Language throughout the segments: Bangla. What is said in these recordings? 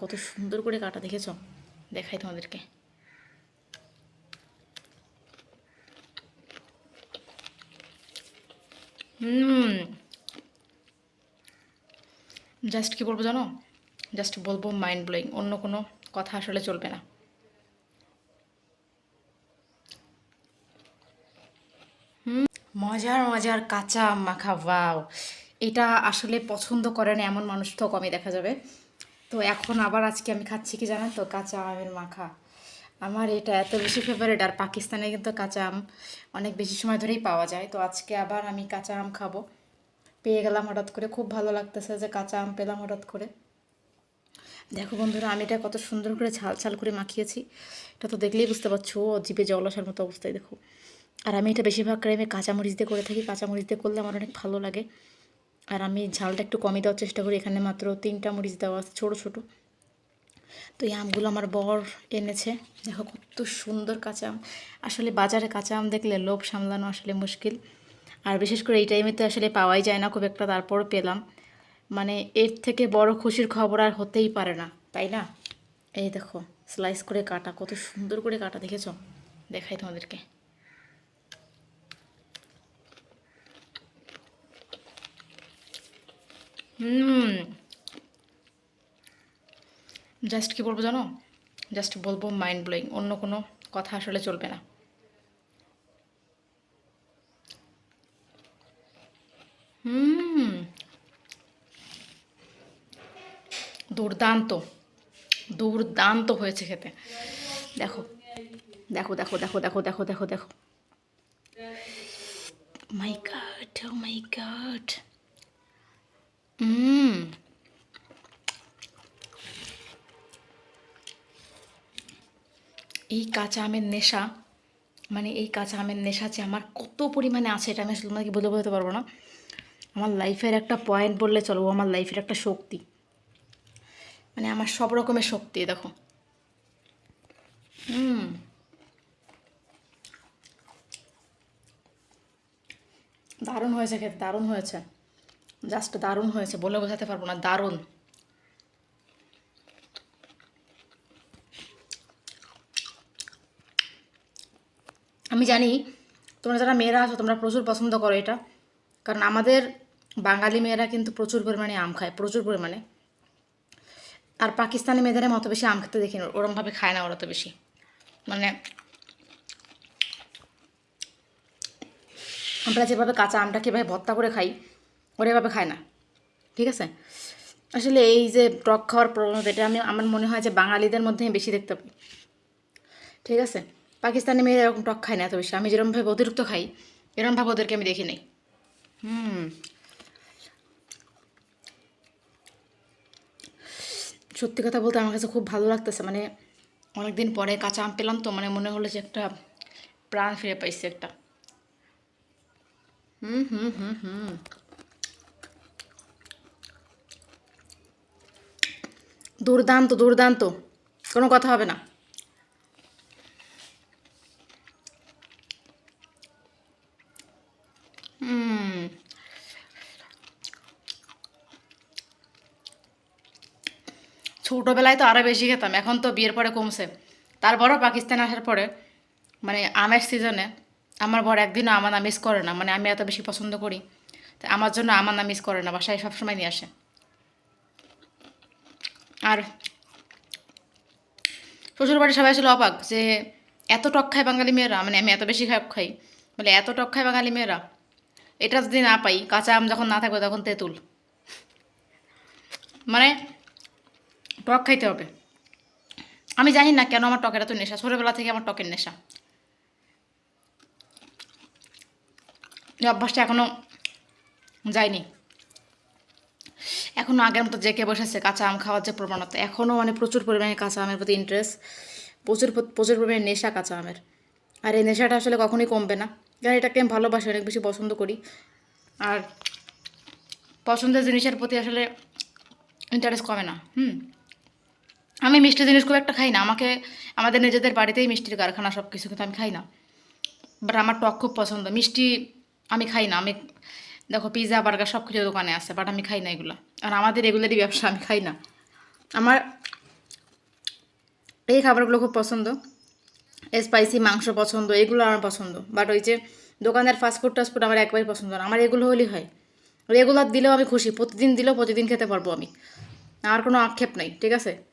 কত সুন্দর করে কাটা দেখেছ? দেখাই তোমাদেরকে। হুম। জাস্ট কি বলব জানো? জাস্ট বলব মাইন্ড ব্লোয়িং অন্য কোনো কথা আসলে চলবে না। মজার মজার কাঁচা মাখা ওয়াও এটা আসলে পছন্দ করে না এমন মানুষ তো কমই দেখা যাবে। তো এখন আবার আজকে আমি খাচ্ছি কি জানেন তো? কাঁচা আমের মাখা। আমার এটা এত বেশি ফেভারিট আর পাকিস্তানে কিন্তু কাঁচা আম অনেক বেশি সময় ধরেই পাওয়া যায়। তো আজকে আবার আমি কাঁচা আম খাব। পেয়ে গেলাম হঠাৎ করে। খুব ভালো লাগতেছে যে কাঁচা আম পেলাম হঠাৎ করে। দেখো বন্ধুরা, আমি এটা কত সুন্দর করে ঝাল ঝাল করে মাখিয়েছি। এটা তো দেখলেই বুঝতে পারছ ও জিভে জল আসার মতো অবস্থায়, দেখো। আর আমি এটা বেশিরভাগ টাইমে কাঁচামরিচ দিয়ে করে থাকি। কাঁচামরিচ দিয়ে করলে আমার অনেক ভালো লাগে। আর আমি ঝালটা একটু কমই দেওয়ার চেষ্টা করি। এখানে মাত্র তিনটা মরিচ দেওয়া আছে ছোটো ছোটো। তো এই আমগুলো আমার বর এনেছে। দেখো কত সুন্দর কাঁচা আম। আসলে বাজারে কাঁচা আম দেখলে লোভ সামলানো আসলে মুশকিল। আর বিশেষ করে এই টাইমে তো আসলে পাওয়াই যায় না, খুব একটা তারপরও পেলাম। মানে এর থেকে বড় খুশির খবর আর হতেই পারে না, তাই না? এই দেখো স্লাইস করে কাটা, কত সুন্দর করে কাটা, দেখেছ? দেখাই তোমাদেরকে। হুম। জাস্ট কি বলব জানো? জাস্ট বলব মাইন্ড ব্লোয়িং অন্য কোনো কথা আসলে চলবে না। হুম। দুর্দান্ত দুর্দান্ত হয়েছে খেতে। দেখো দেখো দেখো দেখো দেখো দেখো দেখো দেখো। মাই গড মাই গড এই কাঁচা আমের নেশা মানে এই কাঁচা আমের নেশা যে আমার কত পরিমাণে আছে এটা আমি আসলে তোমাকে বলে বোঝাতে পারব না। আমার লাইফের একটা পয়েন্ট বললে চলো, আমার লাইফের একটা শক্তি। মানে আমার সব রকমের শক্তি, দেখো। হুম। দারুণ হয়েছে খেতে, দারুণ হয়েছে। জাস্ট দারুণ হয়েছে, বলে বোঝাতে পারব না, দারুণ। আমি জানি তোমরা যারা মেয়েরা আছো, তোমরা প্রচুর পছন্দ করো এটা। কারণ আমাদের বাঙালি মেয়েরা কিন্তু প্রচুর পরিমাণে আম খায়, প্রচুর পরিমাণে। আর পাকিস্তানি মেয়েদের আমি অত বেশি আম খেতে দেখি ওরমভাবে খায় না ওরা তো বেশি। মানে আমরা যেভাবে কাঁচা আমটা কীভাবে ভর্তা করে খাই, ওরা এভাবে খায় না। ঠিক আছে? আসলে এই যে টক খাওয়ার প্রবণতা, এটা আমি, আমার মনে হয় যে বাঙালিদের মধ্যে বেশি দেখতে পাই। ঠিক আছে? পাকিস্তানি মেয়েরা এরকম টক খায় না এত বেশি। আমি যেরকমভাবে অতিরিক্ত খাই এরকমভাবে ওদেরকে আমি দেখি নাই। হুম। সত্যি কথা বলতে আমার কাছে খুব ভালো লাগতেছে মানে অনেকদিন পরে কাঁচা আম পেলাম তো মানে মনে হলো যে একটা প্রাণ ফিরে পাইছি একটা। হুম হুম হুম হুম। দুর্দান্ত দুর্দান্ত। কোনো কথা হবে না। ছোটোবেলায় তো আরও বেশি খেতাম, এখন তো বিয়ের পরে কমছে। তারপরও পাকিস্তান আসার পরে মানে আমের সিজনে আমার বর একদিনও আমার মিস করে না মানে আমি এত বেশি পছন্দ করি, তো আমার জন্য আমার না মিস করে না, বাসায় সবসময় নিয়ে আসে। আর শ্বশুর বাড়ি সবাই আসলে অবাক যে এত টক খায় বাঙালি মেয়েরা মানে আমি এত বেশি খাই খাই, বলে এত টক খায় বাঙালি মেয়েরা, এটা যদি না পাই, কাঁচা আম যখন না থাকবে তখন তেঁতুল। মানে টক খাইতে হবে। আমি জানি না কেন আমার টকের এত নেশা, ছোটোবেলা থেকে আমার টকের নেশা। অভ্যাসটা এখনও যায়নি। এখনও আগের মতো জেকে বসেছে কাঁচা আম খাওয়ার যে প্রবণতা। এখনও মানে প্রচুর পরিমাণে কাঁচা আমের প্রতি ইন্টারেস্ট প্রচুর প্রচুর পরিমাণে নেশা কাঁচা আমের। আর এই নেশাটা আসলে কখনোই কমবে না। কারণ এটাকে আমি ভালোবাসি, অনেক বেশি পছন্দ করি। আর পছন্দের জিনিসের প্রতি আসলে ইন্টারেস্ট কমে না, হুম? আমি মিষ্টি জিনিস খুব একটা খাই না। আমাকে, আমাদের নিজেদের বাড়িতেই মিষ্টির কারখানা সব কিছু কিন্তু আমি খাই না। বাট আমার টক খুব পছন্দ। মিষ্টি আমি খাই না। আমি, দেখো পিৎজা বার্গার সব কিছু দোকানে আছে বাট আমি খাই না এগুলো। আর আমাদের এগুলোরই ব্যবসা, আমি খাই না। আমার এই খাবারগুলো খুব পছন্দ। স্পাইসি মাংস পছন্দ, এগুলো আমার পছন্দ। বাট ওই যে দোকানের ফাস্টফুড টাস্টফুড আমার একবারই পছন্দ না। আমার এগুলো হলেই হয়। রেগুলার দিলেও আমি খুশি। প্রতিদিন দিলেও প্রতিদিন খেতে পারব আমি। আর কোনো আক্ষেপ নেই, ঠিক আছে?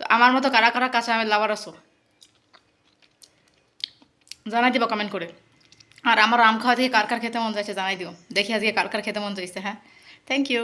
তো আমার মতো কারা কারা কাছে আমি লাভার আসো জানাই দিব কমেন্ট করে। আর আমার আম খাওয়া থেকে কার কার খেতে মন যাচ্ছে জানাই দিও। দেখি আজকে কার কার খেতে মন চাইছে হ্যাঁ? Thank you